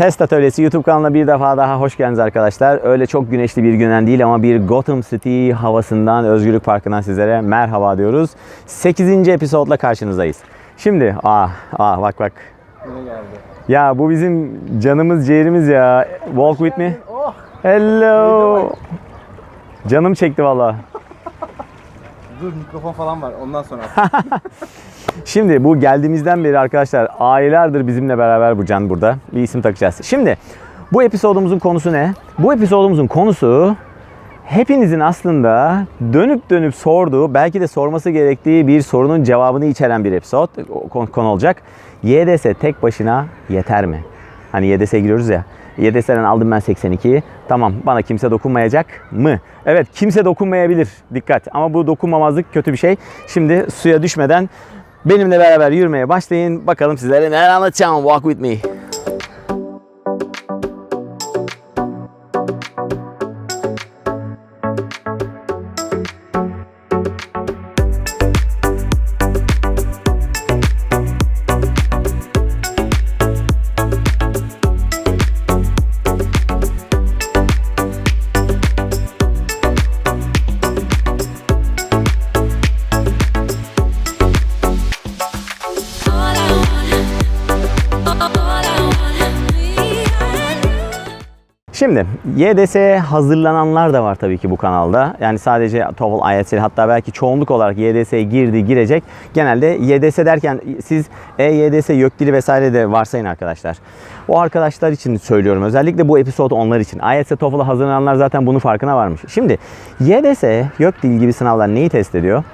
Test Atölyesi YouTube kanalına bir defa daha hoş geldiniz arkadaşlar. Öyle çok güneşli bir günden değil ama bir Gotham City havasından, Özgürlük Parkı'ndan sizlere merhaba diyoruz. 8. episodla karşınızdayız. Şimdi, ah, ah bak bak. Ya bu bizim canımız ciğerimiz ya. Walk with me. Hello. Canım çekti valla. Dur mikrofon falan var ondan sonra. Şimdi bu geldiğimizden beri arkadaşlar aylardır bizimle beraber bu Can burada. Bir isim takacağız. Şimdi bu episodumuzun konusu ne? Bu episodumuzun konusu hepinizin aslında dönüp dönüp sorduğu, belki de sorması gerektiği bir sorunun cevabını içeren bir episod konu olacak. YDS tek başına yeter mi? Hani YDS'e giriyoruz ya. YDS'den aldım ben 82'yi. Tamam bana kimse dokunmayacak mı? Evet kimse dokunmayabilir. Dikkat. Ama bu dokunmamazlık kötü bir şey. Şimdi suya düşmeden benimle beraber yürümeye başlayın. Bakalım sizlere neler anlatacağım. Walk with me. Şimdi YDS'ye hazırlananlar da var tabii ki bu kanalda. Yani sadece TOEFL, IELTS hatta belki çoğunluk olarak YDS'ye girdi, girecek. Genelde YDS derken siz EYDS, YÖKDİL'i vesaire de varsayın arkadaşlar. O arkadaşlar için söylüyorum. Özellikle bu episod onlar için. IELTS, TOEFL'a hazırlananlar zaten bunun farkına varmış. Şimdi YDS, YÖKDİL gibi sınavlar neyi test ediyor?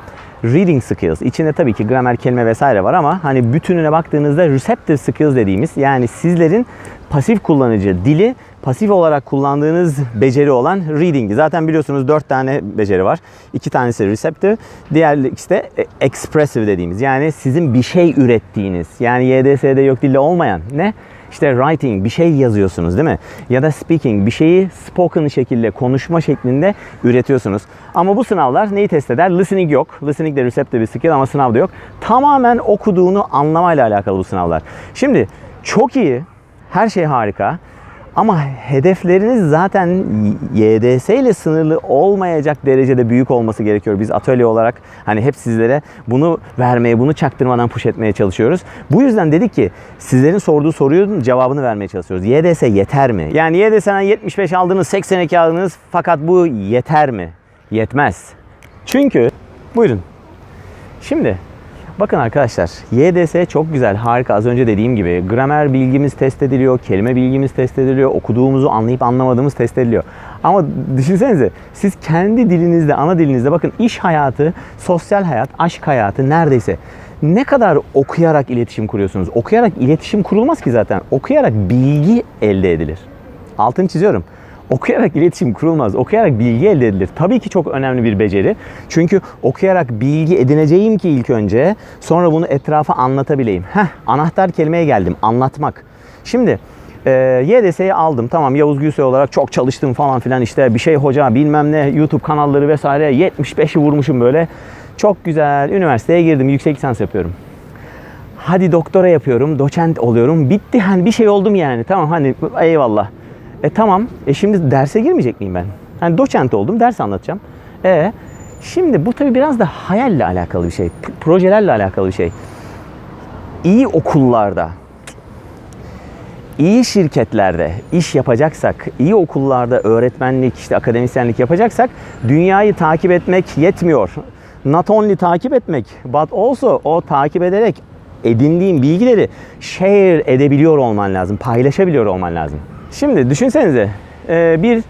reading skills. İçinde tabii ki gramer, kelime vesaire var ama hani bütününe baktığınızda receptive skills dediğimiz yani sizlerin pasif kullanıcı dili pasif olarak kullandığınız beceri olan reading. Zaten biliyorsunuz 4 tane beceri var. 2 tanesi receptive, diğer ikisi de expressive dediğimiz. Yani sizin bir şey ürettiğiniz. Yani YDS'de yok dilde olmayan ne? İşte writing bir şey yazıyorsunuz değil mi? Ya da speaking bir şeyi spoken şekilde konuşma şeklinde üretiyorsunuz. Ama bu sınavlar neyi test eder? Listening yok. Listening de receptive bir skill ama sınavda yok. Tamamen okuduğunu anlamayla alakalı bu sınavlar. Şimdi çok iyi, her şey harika. Ama hedefleriniz zaten YDS ile sınırlı olmayacak derecede büyük olması gerekiyor. Biz atölye olarak hani hep sizlere bunu vermeye, bunu çaktırmadan push etmeye çalışıyoruz. Bu yüzden dedik ki sizlerin sorduğu sorunun cevabını vermeye çalışıyoruz. YDS yeter mi? Yani YDS'den 75 aldınız, 82 aldınız fakat bu yeter mi? Yetmez. Çünkü buyurun. Şimdi Bakın arkadaşlar YDS çok güzel, harika. Az önce dediğim gibi gramer bilgimiz test ediliyor, kelime bilgimiz test ediliyor, okuduğumuzu anlayıp anlamadığımız test ediliyor. Ama düşünsenize siz kendi dilinizde, ana dilinizde bakın iş hayatı, sosyal hayat, aşk hayatı neredeyse ne kadar okuyarak iletişim kuruyorsunuz? Okuyarak iletişim kurulmaz ki zaten. Okuyarak bilgi elde edilir. Altını çiziyorum. Okuyarak iletişim kurulmaz. Okuyarak bilgi elde edilir. Tabii ki çok önemli bir beceri. Çünkü okuyarak bilgi edineceğim ki ilk önce sonra bunu etrafa anlatabileyim. Heh, anahtar kelimeye geldim. Anlatmak. Şimdi e, YDS'yi aldım. Tamam Yavuz Gülsoy olarak çok çalıştım falan filan işte bir şey hoca bilmem ne YouTube kanalları vesaire 75'i vurmuşum böyle. Çok güzel. Üniversiteye girdim. Yüksek lisans yapıyorum. Hadi doktora yapıyorum, doçent oluyorum. Bitti hani bir şey oldum yani. Tamam hani eyvallah. E tamam. E şimdi derse girmeyecek miyim ben? Hani doçent oldum, ders anlatacağım. E şimdi bu tabii biraz da hayalle alakalı bir şey. Projelerle alakalı bir şey. İyi okullarda, iyi şirketlerde iş yapacaksak, iyi okullarda öğretmenlik, işte akademisyenlik yapacaksak dünyayı takip etmek yetmiyor. Not only takip etmek, but also o takip ederek edindiğin bilgileri share edebiliyor olman lazım, paylaşabiliyor olman lazım. Şimdi düşünsenize e, bir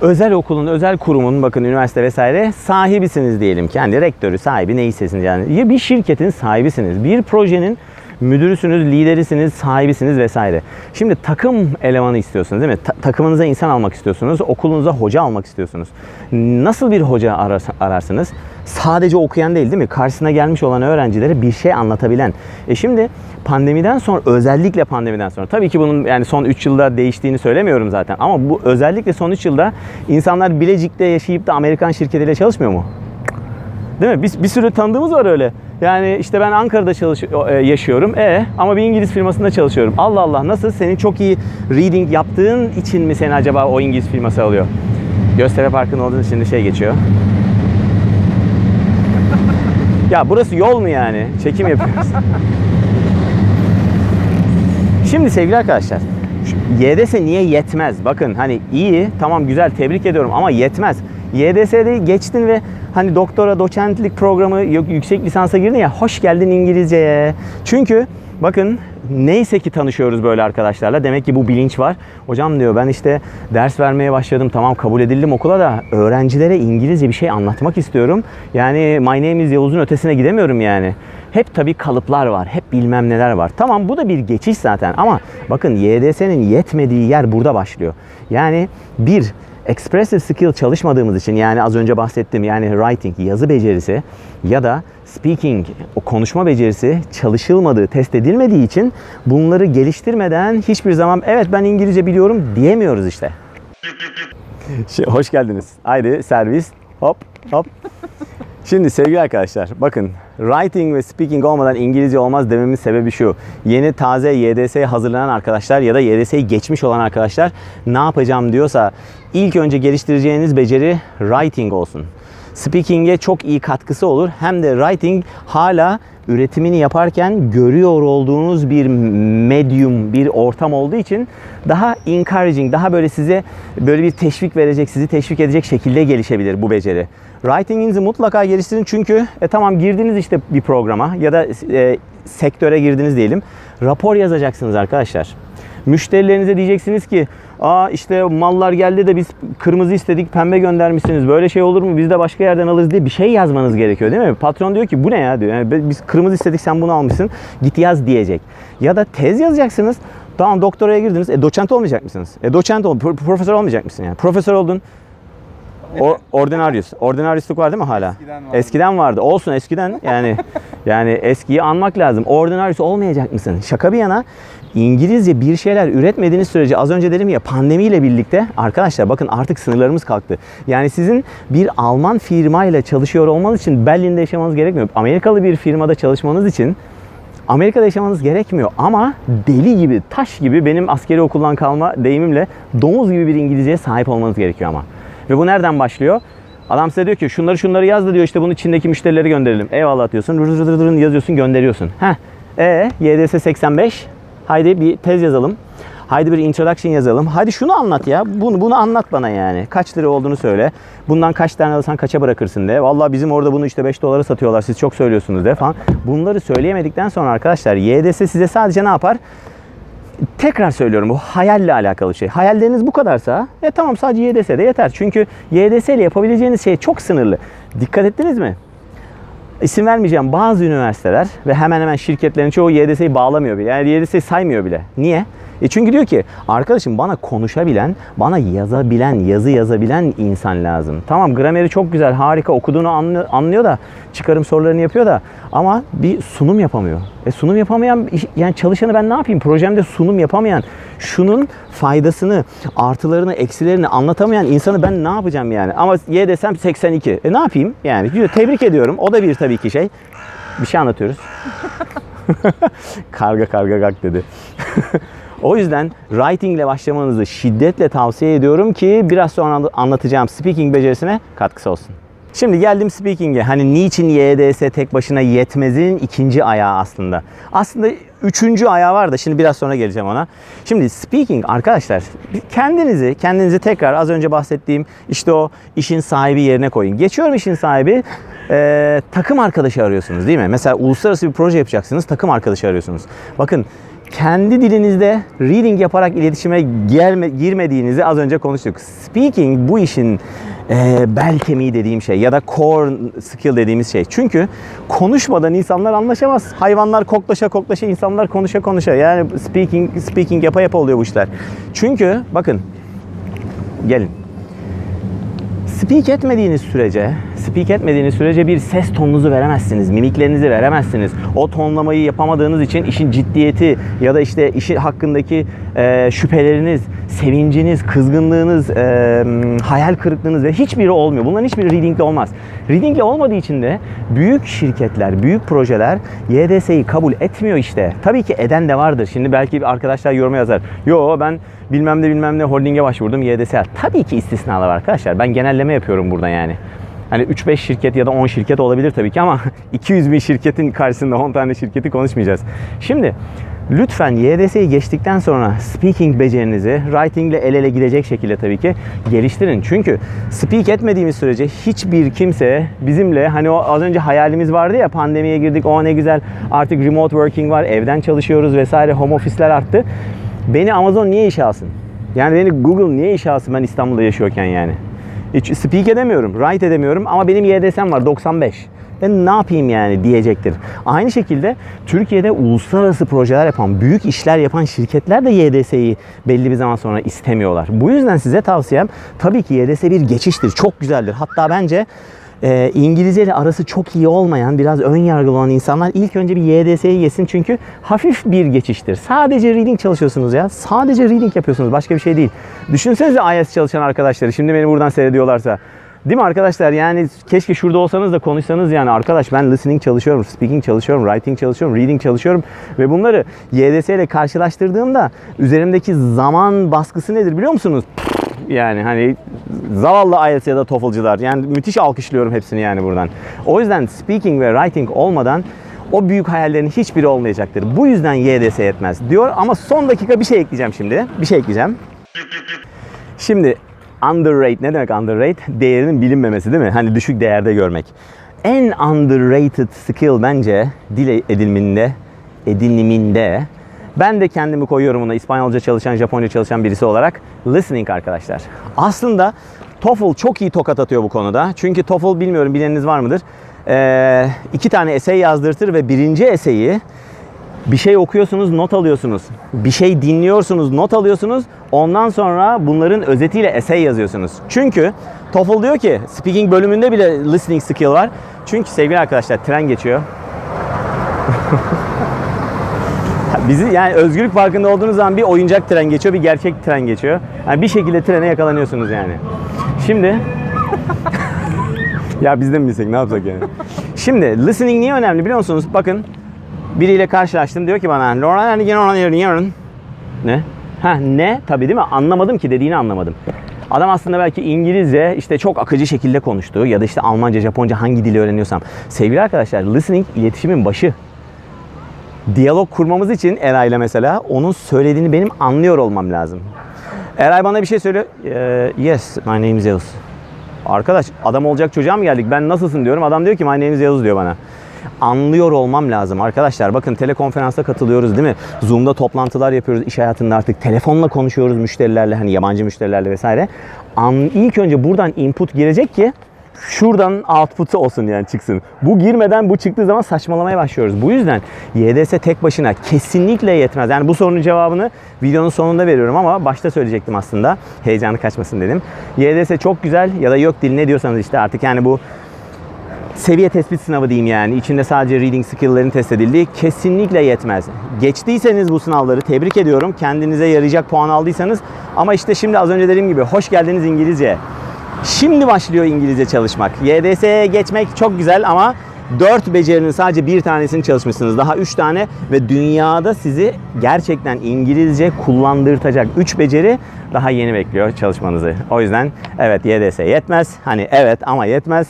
özel okulun, özel kurumun bakın üniversite vesaire sahibisiniz diyelim. Kendi rektörü, sahibi neyseniz yani. Ya bir şirketin sahibisiniz. Bir projenin müdürüsünüz, liderisiniz, sahibisiniz vesaire. Şimdi takım elemanı istiyorsunuz değil mi? Ta- takımınıza insan almak istiyorsunuz. Okulunuza hoca almak istiyorsunuz. Nasıl bir hoca ararsınız? Sadece okuyan değil değil mi? Karşısına gelmiş olan öğrencilere bir şey anlatabilen. E şimdi pandemiden sonra özellikle pandemiden sonra tabii ki bunun yani son 3 yılda değiştiğini söylemiyorum zaten ama bu özellikle son 3 yılda insanlar Bilecik'te yaşayıp da Amerikan şirketiyle çalışmıyor mu? Değil mi? Bir, bir sürü tanıdığımız var öyle. Yani işte ben Ankara'da çalış e, yaşıyorum. E ama bir İngiliz firmasında çalışıyorum. Allah Allah nasıl? Senin çok iyi reading yaptığın için mi seni acaba o İngiliz firması alıyor? Göztepe Parkı'nın olduğu için de şey geçiyor. Ya burası yol mu yani? Çekim yapıyoruz. Şimdi sevgili arkadaşlar, YDS niye yetmez? Bakın hani iyi, tamam güzel tebrik ediyorum ama yetmez. YDS'de geçtin ve hani doktora, doçentlik programı, yüksek lisansa girdin ya hoş geldin İngilizceye. Çünkü bakın neyse ki tanışıyoruz böyle arkadaşlarla. Demek ki bu bilinç var. Hocam diyor ben işte ders vermeye başladım. Tamam kabul edildim okula da öğrencilere İngilizce bir şey anlatmak istiyorum. Yani my name is Yavuz'un ötesine gidemiyorum yani. Hep tabii kalıplar var. Hep bilmem neler var. Tamam bu da bir geçiş zaten ama bakın YDS'nin yetmediği yer burada başlıyor. Yani bir expressive skill çalışmadığımız için yani az önce bahsettim yani writing yazı becerisi ya da speaking o konuşma becerisi çalışılmadığı, test edilmediği için bunları geliştirmeden hiçbir zaman evet ben İngilizce biliyorum diyemiyoruz işte. Şey, hoş geldiniz. Haydi servis. Hop hop. Şimdi sevgili arkadaşlar bakın writing ve speaking olmadan İngilizce olmaz dememin sebebi şu. Yeni taze YDS'ye hazırlanan arkadaşlar ya da YDS'yi geçmiş olan arkadaşlar ne yapacağım diyorsa ilk önce geliştireceğiniz beceri writing olsun. Speaking'e çok iyi katkısı olur. Hem de writing hala üretimini yaparken görüyor olduğunuz bir medium, bir ortam olduğu için daha encouraging, daha böyle size böyle bir teşvik verecek, sizi teşvik edecek şekilde gelişebilir bu beceri. Writing'inizi mutlaka geliştirin çünkü e, tamam girdiniz işte bir programa ya da e, sektöre girdiniz diyelim. Rapor yazacaksınız arkadaşlar. Müşterilerinize diyeceksiniz ki Aa işte mallar geldi de biz kırmızı istedik pembe göndermişsiniz. Böyle şey olur mu? Biz de başka yerden alırız diye bir şey yazmanız gerekiyor değil mi? Patron diyor ki bu ne ya diyor. Yani biz kırmızı istedik sen bunu almışsın. Git yaz diyecek. Ya da tez yazacaksınız. Tamam doktoraya girdiniz. E doçent olmayacak mısınız? E doçent ol, pro- profesör olmayacak mısın yani? Profesör oldun. O, ordinarius. Ordinariusluk var değil mi hala? Eskiden vardı. Eskiden vardı. Olsun eskiden yani yani eskiyi anmak lazım. Ordinarius olmayacak mısın? Şaka bir yana İngilizce bir şeyler üretmediğiniz sürece az önce dedim ya pandemiyle birlikte arkadaşlar bakın artık sınırlarımız kalktı. Yani sizin bir Alman firmayla çalışıyor olmanız için Berlin'de yaşamanız gerekmiyor. Amerikalı bir firmada çalışmanız için Amerika'da yaşamanız gerekmiyor ama deli gibi, taş gibi benim askeri okuldan kalma deyimimle domuz gibi bir İngilizceye sahip olmanız gerekiyor ama. Ve bu nereden başlıyor? Adam size diyor ki şunları şunları yaz da diyor işte bunu Çin'deki müşterilere gönderelim. Eyvallah diyorsun. Rır rır rır rır yazıyorsun gönderiyorsun. Heh. E YDS 85. Haydi bir tez yazalım. Haydi bir introduction yazalım. Hadi şunu anlat ya. Bunu bunu anlat bana yani. Kaç lira olduğunu söyle. Bundan kaç tane alırsan kaça bırakırsın de. Vallahi bizim orada bunu işte 5 dolara satıyorlar. Siz çok söylüyorsunuz de falan. Bunları söyleyemedikten sonra arkadaşlar YDS size sadece ne yapar? Tekrar söylüyorum bu hayalle alakalı şey. Hayalleriniz bu kadarsa e tamam sadece YDS de yeter. Çünkü YDS ile yapabileceğiniz şey çok sınırlı. Dikkat ettiniz mi? İsim vermeyeceğim bazı üniversiteler ve hemen hemen şirketlerin çoğu YDS'yi bağlamıyor bile. Yani YDS'yi saymıyor bile. Niye? E çünkü diyor ki arkadaşım bana konuşabilen, bana yazabilen, yazı yazabilen insan lazım. Tamam grameri çok güzel, harika okuduğunu anlıyor, da çıkarım sorularını yapıyor da ama bir sunum yapamıyor. E sunum yapamayan yani çalışanı ben ne yapayım? Projemde sunum yapamayan, şunun faydasını, artılarını, eksilerini anlatamayan insanı ben ne yapacağım yani? Ama Y desem 82. E ne yapayım? Yani diyor, tebrik ediyorum. O da bir tabii ki şey. Bir şey anlatıyoruz. karga karga gak dedi. o yüzden writing ile başlamanızı şiddetle tavsiye ediyorum ki biraz sonra anlatacağım speaking becerisine katkısı olsun. Şimdi geldim speaking'e. Hani niçin YDS tek başına yetmezin ikinci ayağı aslında. Aslında üçüncü ayağı var da şimdi biraz sonra geleceğim ona. Şimdi speaking arkadaşlar kendinizi kendinizi tekrar az önce bahsettiğim işte o işin sahibi yerine koyun. Geçiyorum işin sahibi e, takım arkadaşı arıyorsunuz değil mi? Mesela uluslararası bir proje yapacaksınız takım arkadaşı arıyorsunuz. Bakın kendi dilinizde reading yaparak iletişime gelme, girmediğinizi az önce konuştuk. Speaking bu işin e, bel kemiği dediğim şey ya da core skill dediğimiz şey. Çünkü konuşmadan insanlar anlaşamaz. Hayvanlar koklaşa koklaşa, insanlar konuşa konuşa. Yani speaking speaking yapa yapa oluyor bu işler. Çünkü bakın gelin. Speak etmediğiniz sürece speak etmediğiniz sürece bir ses tonunuzu veremezsiniz, mimiklerinizi veremezsiniz. O tonlamayı yapamadığınız için işin ciddiyeti ya da işte işi hakkındaki e, şüpheleriniz, sevinciniz, kızgınlığınız, e, hayal kırıklığınız ve hiçbiri olmuyor. Bunların hiçbiri readingle olmaz. Readingle olmadığı için de büyük şirketler, büyük projeler YDS'yi kabul etmiyor işte. Tabii ki eden de vardır. Şimdi belki arkadaşlar yoruma yazar. Yo ben bilmem ne bilmem ne holdinge başvurdum YDS. Tabii ki istisnalar var arkadaşlar. Ben genelleme yapıyorum burada yani. Hani 3-5 şirket ya da 10 şirket olabilir tabii ki ama 200 bin şirketin karşısında 10 tane şirketi konuşmayacağız. Şimdi lütfen YDS'yi geçtikten sonra speaking becerinizi writing ile el ele gidecek şekilde tabii ki geliştirin. Çünkü speak etmediğimiz sürece hiçbir kimse bizimle hani o az önce hayalimiz vardı ya pandemiye girdik o ne güzel artık remote working var evden çalışıyoruz vesaire home ofisler arttı. Beni Amazon niye işe alsın? Yani beni Google niye işe alsın ben İstanbul'da yaşıyorken yani? Hiç speak edemiyorum, write edemiyorum ama benim YDS'm var 95. Ben ne yapayım yani diyecektir. Aynı şekilde Türkiye'de uluslararası projeler yapan, büyük işler yapan şirketler de YDS'yi belli bir zaman sonra istemiyorlar. Bu yüzden size tavsiyem tabii ki YDS bir geçiştir. Çok güzeldir. Hatta bence e, İngilizce ile arası çok iyi olmayan, biraz ön yargılı olan insanlar ilk önce bir YDS'yi yesin çünkü hafif bir geçiştir. Sadece reading çalışıyorsunuz ya. Sadece reading yapıyorsunuz. Başka bir şey değil. Düşünsenize IELTS çalışan arkadaşları. Şimdi beni buradan seyrediyorlarsa. Değil mi arkadaşlar? Yani keşke şurada olsanız da konuşsanız yani arkadaş ben listening çalışıyorum, speaking çalışıyorum, writing çalışıyorum, reading çalışıyorum ve bunları YDS ile karşılaştırdığımda üzerimdeki zaman baskısı nedir biliyor musunuz? Yani hani zavallı IELTS ya da TOEFL'cılar. Yani müthiş alkışlıyorum hepsini yani buradan. O yüzden speaking ve writing olmadan o büyük hayallerin hiçbiri olmayacaktır. Bu yüzden YDS yetmez diyor ama son dakika bir şey ekleyeceğim şimdi. Bir şey ekleyeceğim. Şimdi underrate ne demek underrate? Değerinin bilinmemesi değil mi? Hani düşük değerde görmek. En underrated skill bence dil edilminde, ediniminde ben de kendimi koyuyorum ona İspanyolca çalışan, Japonca çalışan birisi olarak listening arkadaşlar. Aslında TOEFL çok iyi tokat atıyor bu konuda. Çünkü TOEFL bilmiyorum bileniniz var mıdır? Ee, iki tane essay yazdırtır ve birinci eseyi bir şey okuyorsunuz, not alıyorsunuz. Bir şey dinliyorsunuz, not alıyorsunuz. Ondan sonra bunların özetiyle essay yazıyorsunuz. Çünkü TOEFL diyor ki speaking bölümünde bile listening skill var. Çünkü sevgili arkadaşlar tren geçiyor. Bizi yani özgürlük farkında olduğunuz zaman bir oyuncak tren geçiyor, bir gerçek tren geçiyor. Yani bir şekilde trene yakalanıyorsunuz yani. Şimdi ya biz de mi bilsek ne yapsak yani? Şimdi listening niye önemli biliyor musunuz? Bakın biriyle karşılaştım diyor ki bana ne? Ha ne? Tabii değil mi? Anlamadım ki dediğini anlamadım. Adam aslında belki İngilizce işte çok akıcı şekilde konuştu ya da işte Almanca, Japonca hangi dili öğreniyorsam. Sevgili arkadaşlar listening iletişimin başı. Diyalog kurmamız için Eray'la mesela onun söylediğini benim anlıyor olmam lazım. Eray bana bir şey söylüyor. "Ee, yes, my name is Zeus. Arkadaş adam olacak çocuğa mı geldik? Ben nasılsın diyorum. Adam diyor ki my name is Yavuz diyor bana. Anlıyor olmam lazım arkadaşlar. Bakın telekonferansa katılıyoruz değil mi? Zoom'da toplantılar yapıyoruz iş hayatında artık. Telefonla konuşuyoruz müşterilerle hani yabancı müşterilerle vesaire. An, ilk önce buradan input girecek ki şuradan output'u olsun yani çıksın. Bu girmeden bu çıktığı zaman saçmalamaya başlıyoruz. Bu yüzden YDS tek başına kesinlikle yetmez. Yani bu sorunun cevabını videonun sonunda veriyorum ama başta söyleyecektim aslında. Heyecanı kaçmasın dedim. YDS çok güzel ya da yok dil ne diyorsanız işte artık yani bu seviye tespit sınavı diyeyim yani. İçinde sadece reading skill'lerin test edildiği kesinlikle yetmez. Geçtiyseniz bu sınavları tebrik ediyorum. Kendinize yarayacak puan aldıysanız ama işte şimdi az önce dediğim gibi hoş geldiniz İngilizce. Şimdi başlıyor İngilizce çalışmak. YDS'ye geçmek çok güzel ama 4 becerinin sadece bir tanesini çalışmışsınız. Daha 3 tane ve dünyada sizi gerçekten İngilizce kullandırtacak 3 beceri daha yeni bekliyor çalışmanızı. O yüzden evet YDS yetmez. Hani evet ama yetmez.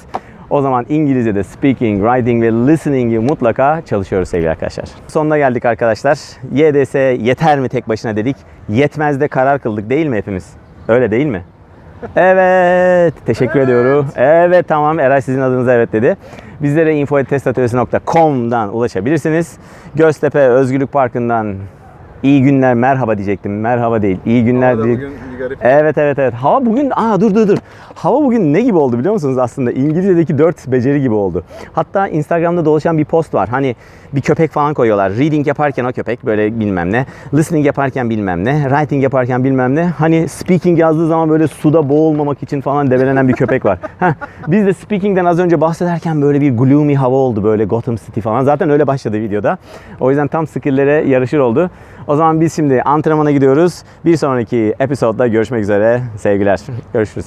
O zaman İngilizce'de speaking, writing ve listening'i mutlaka çalışıyoruz sevgili arkadaşlar. Sonuna geldik arkadaşlar. YDS yeter mi tek başına dedik. Yetmez de karar kıldık değil mi hepimiz? Öyle değil mi? Evet. Teşekkür ediyorum. Evet tamam. Eray sizin adınıza evet dedi. Bizlere info.testatölyesi.com'dan ulaşabilirsiniz. Göztepe Özgürlük Parkı'ndan iyi günler merhaba diyecektim. Merhaba değil. İyi günler diye-. Evet evet evet. Hava bugün aa dur dur dur. Hava bugün ne gibi oldu biliyor musunuz aslında? İngilizce'deki 4 beceri gibi oldu. Hatta Instagram'da dolaşan bir post var. Hani bir köpek falan koyuyorlar. Reading yaparken o köpek böyle bilmem ne. Listening yaparken bilmem ne. Writing yaparken bilmem ne. Hani speaking yazdığı zaman böyle suda boğulmamak için falan debelenen bir köpek var. Heh, biz de speaking'den az önce bahsederken böyle bir gloomy hava oldu. Böyle Gotham City falan. Zaten öyle başladı videoda. O yüzden tam skill'lere yarışır oldu. O zaman biz şimdi antrenmana gidiyoruz. Bir sonraki episodda görüşmek üzere. Sevgiler. Görüşürüz.